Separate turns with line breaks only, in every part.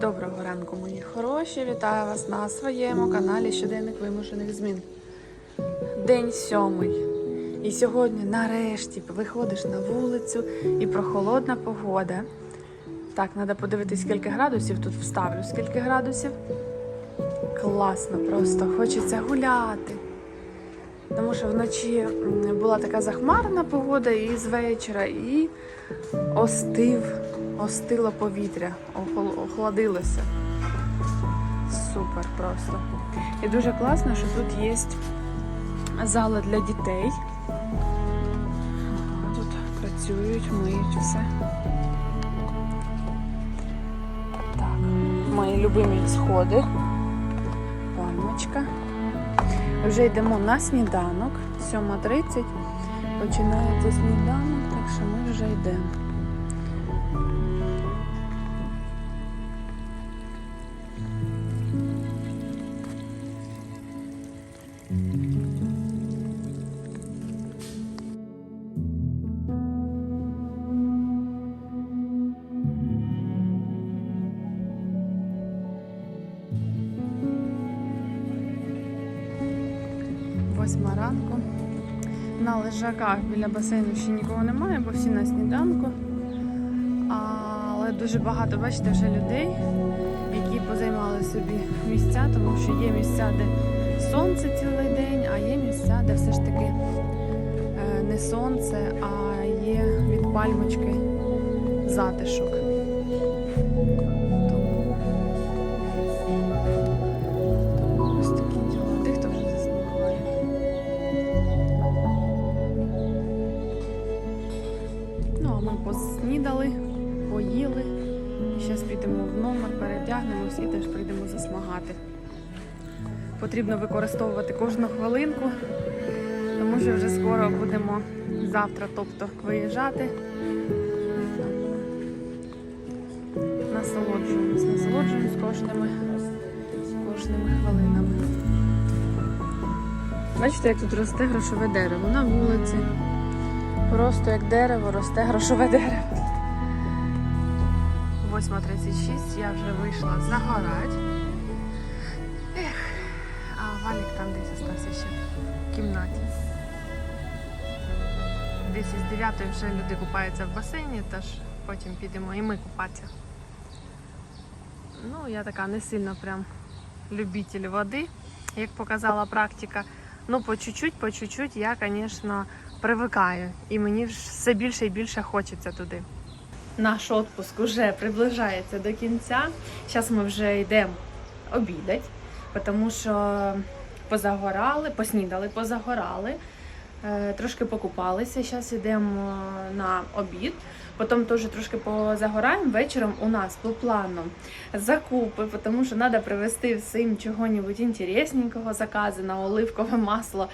Доброго ранку, мої хороші! Вітаю вас на своєму каналі Щоденник вимушених змін. День сьомий. І сьогодні, нарешті, виходиш на вулицю і прохолодна погода. Так, треба подивитись, скільки градусів тут вставлю. Скільки градусів? Класно, просто хочеться гуляти. Тому що вночі була така захмарна погода і з вечора, і остив, остило повітря, охол- охладилося. Супер просто. І дуже класно, що тут є зала для дітей. Тут працюють, миють все. Так, мої любимі сходи. Пальмочка. Вже йдемо на сніданок. 7.30. Починається сніданок, так що ми вже йдемо. Восьма ранку. На лежаках біля басейну ще нікого немає, бо всі на сніданку. Але дуже багато, бачите, вже людей, які позаймали собі місця, тому що є місця, де сонце цілий день, а є місця, де все ж таки е, не сонце, а є від пальмочки затишок. Передягнемось і теж прийдемо засмагати. Потрібно використовувати кожну хвилинку, тому що вже скоро будемо завтра, тобто виїжджати. Насолоджуємось, насолоджуємось кожними, кожними хвилинами. Бачите, як тут росте грошове дерево на вулиці. Просто як дерево росте грошове дерево. 8.36 я вже вийшла загорати. Ех, а валік там десь остався ще в кімнаті. Десь із 9 вже люди купаються в басейні, тож потім підемо і ми купатися. Ну, я така не сильно прям любитель води, як показала практика. Ну, по чуть-чуть, по чуть-чуть я, звісно, привикаю. І мені все більше і більше хочеться туди. Наш відпуск вже приближається до кінця. Зараз ми вже йдемо обідати, тому що позагорали, поснідали, позагорали, е, трошки покупалися. Зараз йдемо на обід. Потім теж трошки позагораємо. Вечором у нас по плану закупи, тому що треба привезти всім чого-небудь інтересненького, закази на оливкове масло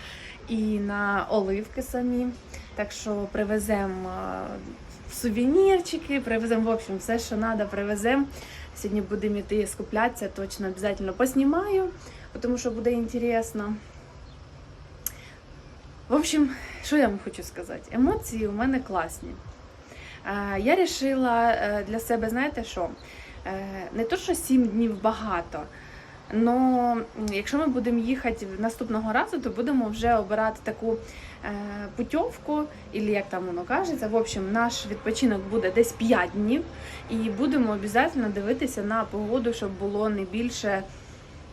і на оливки самі. Так що привеземо е, сувенірчики, привеземо, в общем, все, що треба, привеземо. Сьогодні будемо йти скуплятися, точно обов'язково поснімаю, тому що буде інтересно. В общем, що я вам хочу сказати? Емоції у мене класні. Е, Я вирішила е, для себе, знаєте що? Е, Не то, що 7 днів багато. Но якщо ми будемо їхати наступного разу, то будемо вже обирати таку е, путівку, або як там воно кажеться. В общем, наш відпочинок буде десь 5 днів, і будемо обов'язково дивитися на погоду, щоб було не більше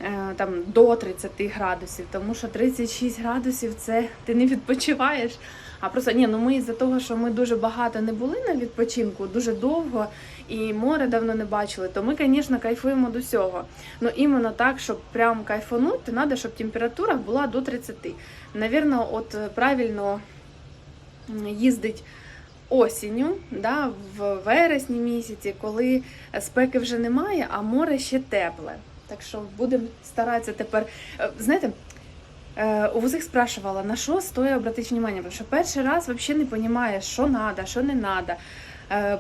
е, там до 30 градусів, тому що 36 градусів це ти не відпочиваєш. А просто ні, ну ми із-за того, що ми дуже багато не були на відпочинку, дуже довго і море давно не бачили, то ми, звісно, кайфуємо до всього. Ну іменно так, щоб прям кайфанути, треба, щоб температура була до 30. Навірно, от е, правильно їздить осінню, да, в вересні місяці, коли спеки вже немає, а море ще тепле. Так що будемо старатися тепер. Е, Знаєте, У вузих спрашивала, на що стоїть обратити внимание, тому що перший раз взагалі не розумієш, що треба, що не треба.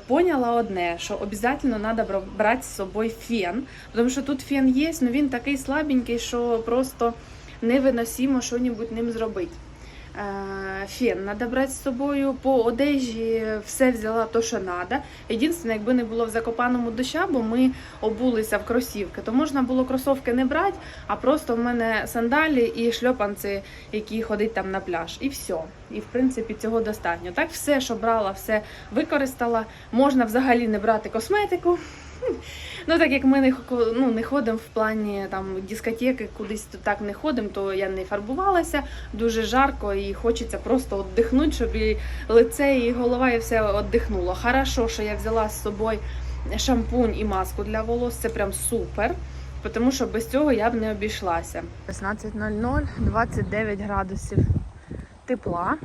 Поняла одне, що обов'язково треба брати з собою фен, тому що тут фен є, але він такий слабенький, що просто невиносимо що-небудь ним зробити. Е, Фен треба з собою. По одежі все взяла то, що треба. Єдине, якби не було в закопаному доща, бо ми обулися в кросівки, то можна було кросовки не брати, а просто в мене сандалі і шльопанці, які ходять там на пляж. І все. І в принципі цього достатньо. Так, все, що брала, все використала. Можна взагалі не брати косметику. Ну, так як ми не, ну, не ходимо в плані там дискотеки, кудись так не ходимо, то я не фарбувалася. Дуже жарко і хочеться просто віддихнути, щоб і лице, і голова, і все віддихнуло. Хорошо, що я взяла з собою шампунь і маску для волос. Це прям супер. Тому що без цього я б не обійшлася. 16.00, 29 градусів тепла.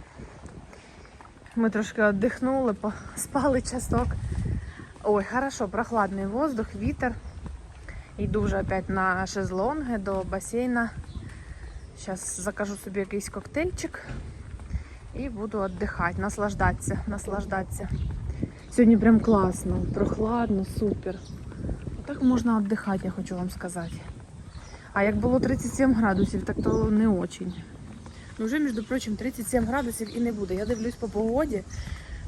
Ми трошки віддихнули, спали часок. Ой, хорошо, прохладний воздух, вітер. Йду вже опять на шезлонги до басейна. Зараз закажу собі якийсь коктейльчик і буду віддихати, наслаждатися, наслаждатися. Сьогодні прям класно, прохладно, супер. Так можна віддихати, я хочу вам сказати. А як було 37 градусів, так то не очень. Ну вже, між прочим, 37 градусів і не буде. Я дивлюсь по погоді.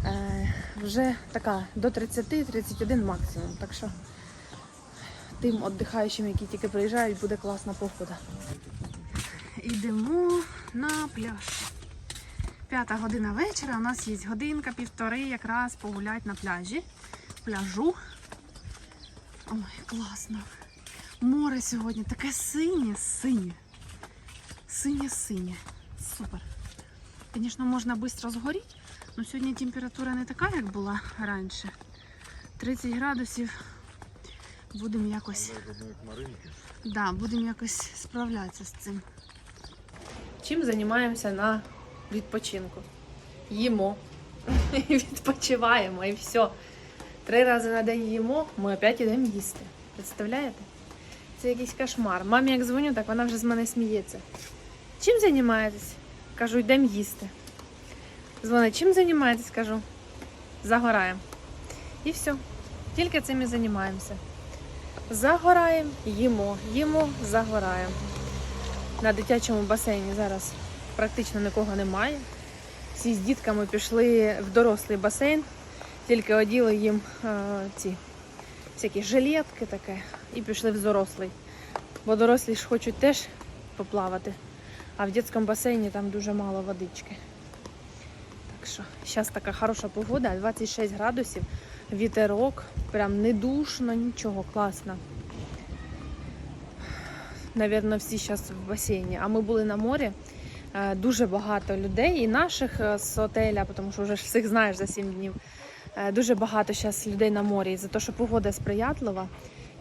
Е, вже така до 30-31 максимум. Так що тим віддихаючим, які тільки приїжджають, буде класна погода. Йдемо на пляж. П'ята година вечора. У нас є годинка, півтори якраз погуляти на пляжі. Пляжу. Ой, класно. Море сьогодні таке синє, синє. Синє-синє. Супер. Звісно, можна швидко згоріти, але сьогодні температура не така, як була раніше. 30 градусів. Будемо якось. Да, будемо якось справлятися з цим. Чим займаємося на відпочинку? Їмо. І відпочиваємо і все. Три рази на день їмо, ми опять йдемо їсти. Представляєте? Це якийсь кошмар. Мамі як дзвоню, так вона вже з мене сміється. Чим займаєтесь? Кажу, йдемо їсти. Дзвонить, чим займаєтесь? Кажу, загораємо. І все. Тільки цим і займаємося. Загораємо, їмо, їмо, загораємо. На дитячому басейні зараз практично нікого немає. Всі з дітками пішли в дорослий басейн, тільки оділи їм е, ці всякі жилетки таке і пішли в дорослий. Бо дорослі ж хочуть теж поплавати. А в дитячому басейні там дуже мало водички. Що, зараз така хороша погода, 26 градусів, вітерок, прям не душно, нічого, класно. Навірно, всі зараз в басейні. А ми були на морі. Е, Дуже багато людей, і наших е, з отеля, тому що вже всіх знаєш за 7 днів. Е, Дуже багато зараз людей на морі, за те, що погода сприятлива,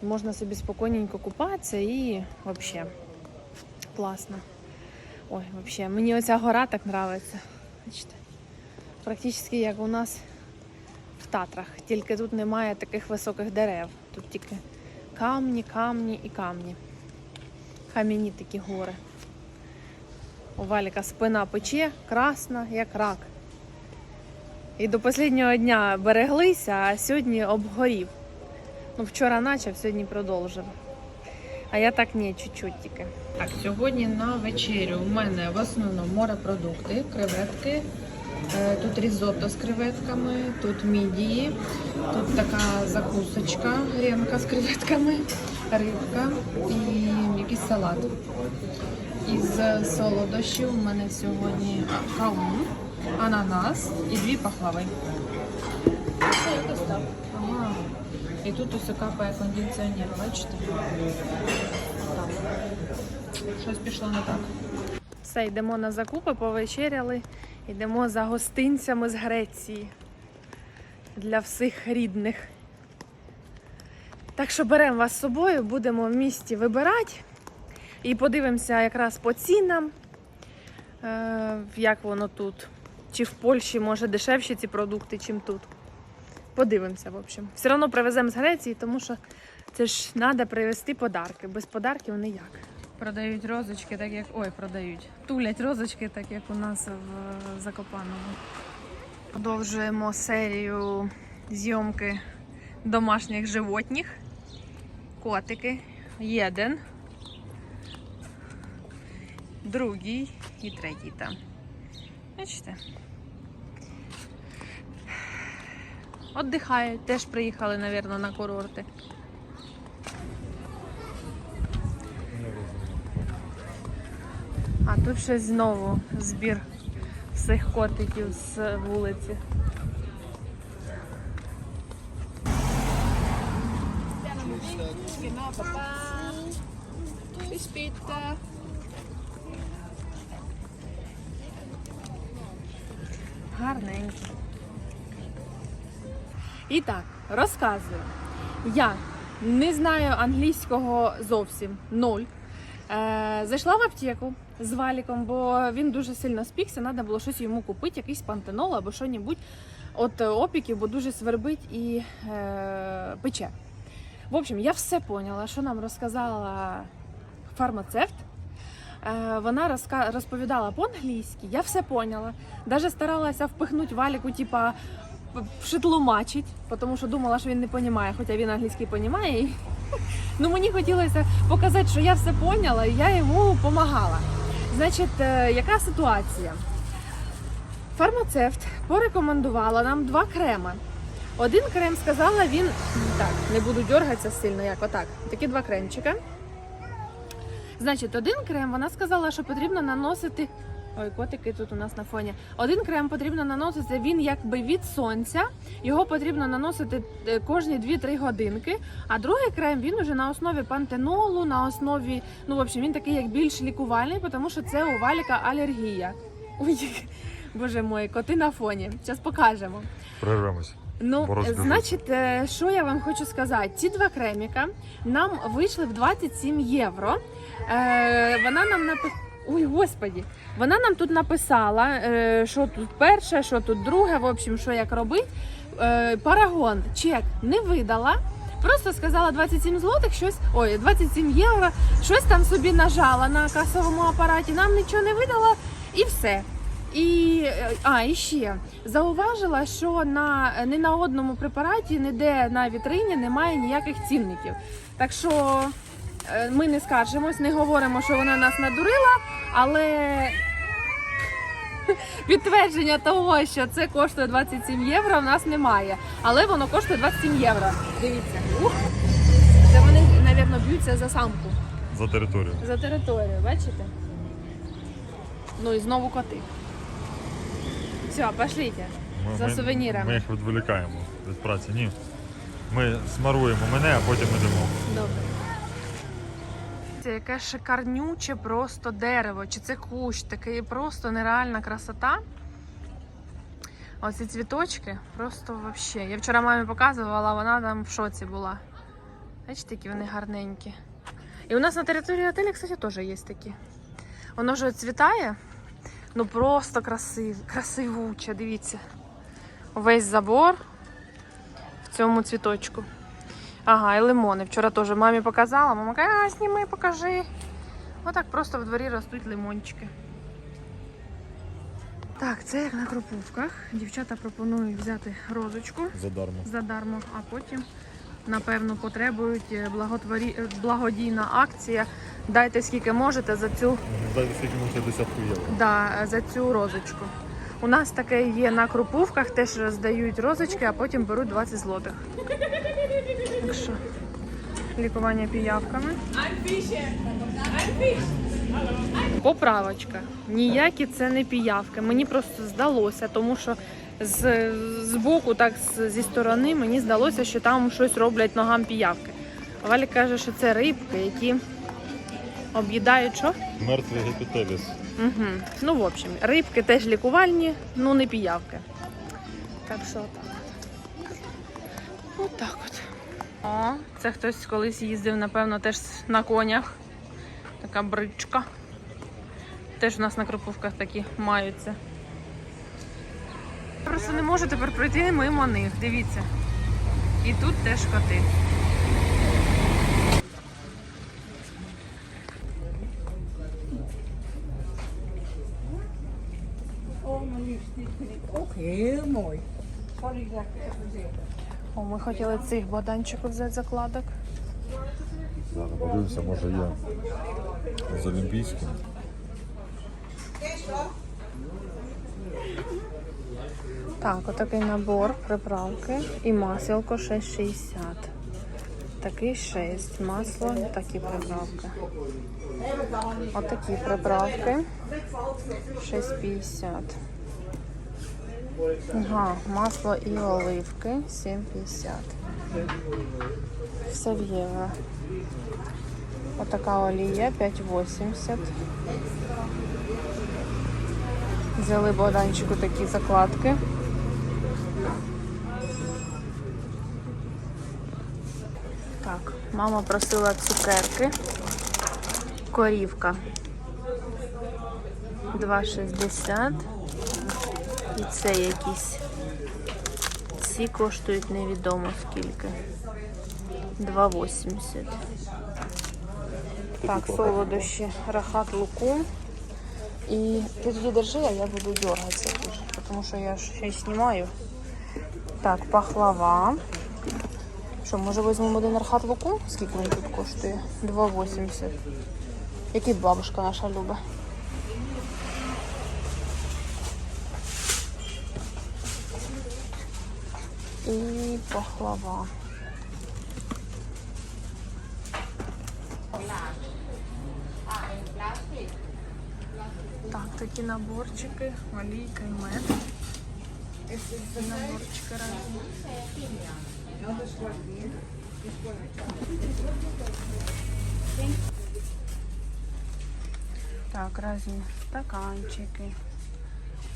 можна собі спокійненько купатися і взагалі класно. Ой, взагалі, мені оця гора так подобається. Бачите? Практично як у нас в Татрах, тільки тут немає таких високих дерев. Тут тільки камні, камні і камні. Кам'яні такі гори. У Валіка спина пече, красна, як рак. І до останнього дня береглися, а сьогодні обгорів. Ну, вчора почав, сьогодні продовжив. А я так ні, чуть-чуть тільки. Так, сьогодні на вечерю у мене в основному морепродукти, креветки. Е, Тут різотто з креветками, тут мідії, тут така закусочка, гренка з креветками, рибка і якийсь салат. Із солодощів у мене сьогодні каун, ананас і дві пахлави. Ага. І тут усе капає кондиціонер, бачите? Щось пішло не так. Все, йдемо на закупи, повечеряли. Йдемо за гостинцями з Греції для всіх рідних. Так що беремо вас з собою, будемо в місті вибирати і подивимося якраз по цінам, е, як воно тут. Чи в Польщі може дешевші ці продукти, чим тут. Подивимося, в общем. Все одно привеземо з Греції, тому що це ж треба привезти подарки. Без подарків ніяк. Продають розочки, так як. Ой, продають. Тулять розочки, так як у нас в Закопаному. Продовжуємо серію зйомки домашніх животних. Котики. Єден. Другий і третій там. Бачите? Отдихають, теж приїхали, мабуть, на курорти. А тут щось знову збір всіх котиків з вулиці. Гарненькі. І так, розказую. Я не знаю англійського зовсім ноль. Е, зайшла в аптеку з валіком, бо він дуже сильно спікся, треба було щось йому купити, якийсь пантенол або що-небудь от опіків, бо дуже свербить і е, пече. В общем, я все поняла, що нам розказала фармацевт. Е, Вона розповідала по-англійськи, я все поняла. Даже старалася впихнути валіку, типа вшитлумачить, тому що думала, що він не розуміє, хоча він англійський розуміє. Ну мені хотілося показати, що я все поняла, і я йому допомагала. Значить, е, яка ситуація? Фармацевт порекомендувала нам два креми. Один крем сказала, він так, не буду дергатися сильно, як отак. Такі два кремчика. Значить, один крем вона сказала, що потрібно наносити. Ой, котики тут у нас на фоні. Один крем потрібно наносити, він якби від сонця. Його потрібно наносити е, кожні 2-3 годинки. А другий крем він уже на основі пантенолу, на основі, ну, в общем, він такий як більш лікувальний, тому що це у валіка алергія. Ой, боже мой, коти на фоні. Зараз покажемо.
Прервемось.
Ну, значить, е, що я вам хочу сказати? Ці два креміка нам вийшли в 27 євро. Е, вона нам написала. Ой, господі, вона нам тут написала, е, що тут перше, що тут друге, в общем, що як робити. Е, парагон, чек не видала. Просто сказала 27 злотих, щось, ой, 27 євро, щось там собі нажала на касовому апараті, нам нічого не видала і все. І е, а, і ще зауважила, що на не на одному препараті, ніде на вітрині немає ніяких цінників. Так що ми не скаржимось, не говоримо, що вона нас надурила, але підтвердження того, що це коштує 27 євро, в нас немає. Але воно коштує 27 євро. Дивіться. Ух! Це вони, мабуть, б'ються за самку,
За територію.
за територію, бачите? Ну і знову коти. Все, пошлите.
Ми,
За
ми-
сувенірами.
Ми їх відволікаємо від праці. Ні. Ми смаруємо мене, а потім йдемо.
Добре. Це яке шикарнюче просто дерево, чи це кущ, такий просто нереальна красота. Оці цвіточки просто вообще. Я вчора мамі показувала, вона там в шоці була. Бачите, які вони гарненькі. І у нас на території отелі, кстати, теж є такі. Воно вже цвітає, ну просто красив, красивуче, дивіться. Весь забор в цьому цвіточку. Ага, і лимони. Вчора теж мамі показала. Мама каже, а зніми, покажи. Отак просто в дворі ростуть лимончики. Так, це як на кропивках. Дівчата пропонують взяти розочку
Задармо.
задармо, а потім, напевно, потребують е, благотворі... е, благодійна акція. Дайте скільки можете за цю
Дайте скільки можете десятку євро.
Да, за цю розочку. У нас таке є на крупувках, теж роздають розочки, а потім беруть 20 злотих. Так що, лікування піявками. Поправочка. Ніякі це не піявки. Мені просто здалося, тому що з, з боку, так з- зі сторони, мені здалося, що там щось роблять ногам піявки. Валя каже, що це рибки, які об'їдають що?
Мертвий гепітеліс.
Угу. Ну, в общем, рибки теж лікувальні, ну не піявки. Так що так. От так от. О, це хтось колись їздив, напевно, теж на конях. Така бричка. Теж у нас на кропивках такі маються. Просто не можу тепер пройти мимо них. Дивіться. І тут теж коти.
Heel mooi.
О, ми хотіли цих баданчиків взяти закладок.
Зараз подивимося, може є з Олімпійським.
Так, отакий набор приправки і масло 6,60. Такий 6. Масло, такі приправки. Отакі приправки. 6,50. Ага, масло і оливки 7,50. Все в євро. Отака олія 5,80. Взяли Богданчику такі закладки. Так, мама просила цукерки. Корівка. 2,60. І це якісь. Ці коштують невідомо скільки. 2,80. Так, солодощі. Рахат луку. І ти тоді держи, а я буду дергатися дуже, тому що я й знімаю. Так, пахлава. Що, може візьмемо один архат луку? Скільки він тут коштує? 2,80. Який бабушка наша любить? І пахлава. Так, такі наборчики, олійка і мед. Наборчики разні. Так, разні стаканчики,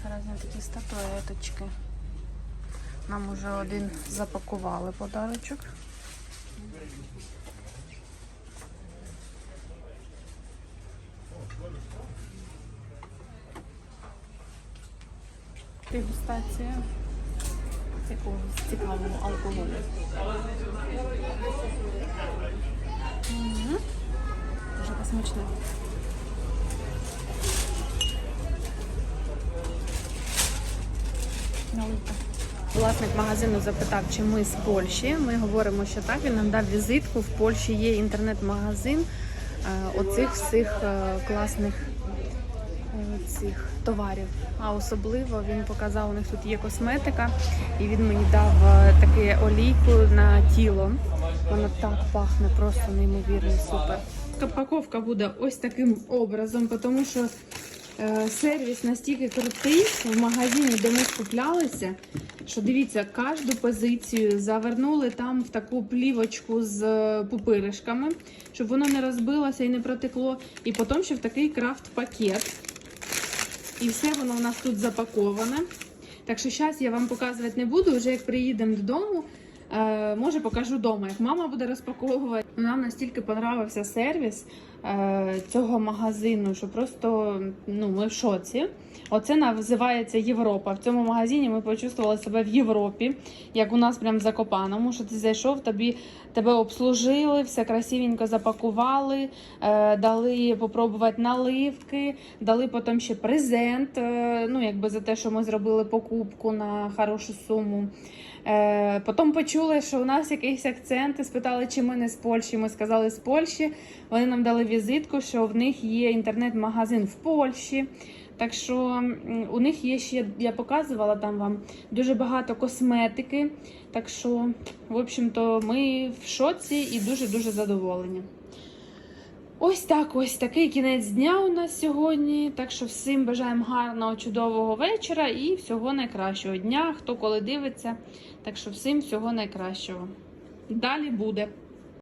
разні такі статуеточки. Нам уже один запакували подарочок. Дегустація якогось цікавого алкоголю. Дуже посмачне. Наливка. Власник магазину запитав, чи ми з Польщі. Ми говоримо, що так. Він нам дав візитку. В Польщі є інтернет-магазин е, оцих всіх е, класних е, цих товарів. А особливо він показав, у них тут є косметика, і він мені дав е, таку олійку на тіло. Вона так пахне, просто неймовірно супер. Упаковка буде ось таким образом, тому що сервіс настільки крутий в магазині, де ми скуплялися, що дивіться, кожну позицію завернули там в таку плівочку з е, пупиришками, щоб воно не розбилося і не протекло. І потім ще в такий крафт-пакет. І все воно у нас тут запаковане. Так що зараз я вам показувати не буду, вже як приїдемо додому. Е, може покажу вдома, як мама буде розпаковувати. Нам настільки понравився сервіс е, цього магазину, що просто ну, ми в шоці. Оце називається Європа. В цьому магазині ми почувствували себе в Європі, як у нас прям в Закопаному, що ти зайшов, тобі тебе обслужили, все красивенько запакували, е, дали попробувати наливки, дали потім ще презент. е, ну, якби за те, що ми зробили покупку на хорошу суму. Е, потім почули, що у нас якийсь акцент, і спитали, чи ми не з Польщі. Ми сказали з Польщі. Вони нам дали візитку, що в них є інтернет-магазин в Польщі. Так що у них є ще, я показувала там вам дуже багато косметики. Так що, в общем-то, ми в шоці і дуже-дуже задоволені. Ось так, ось такий кінець дня у нас сьогодні. Так що всім бажаємо гарного, чудового вечора і всього найкращого дня, хто коли дивиться. Так що всім всього найкращого. Далі буде.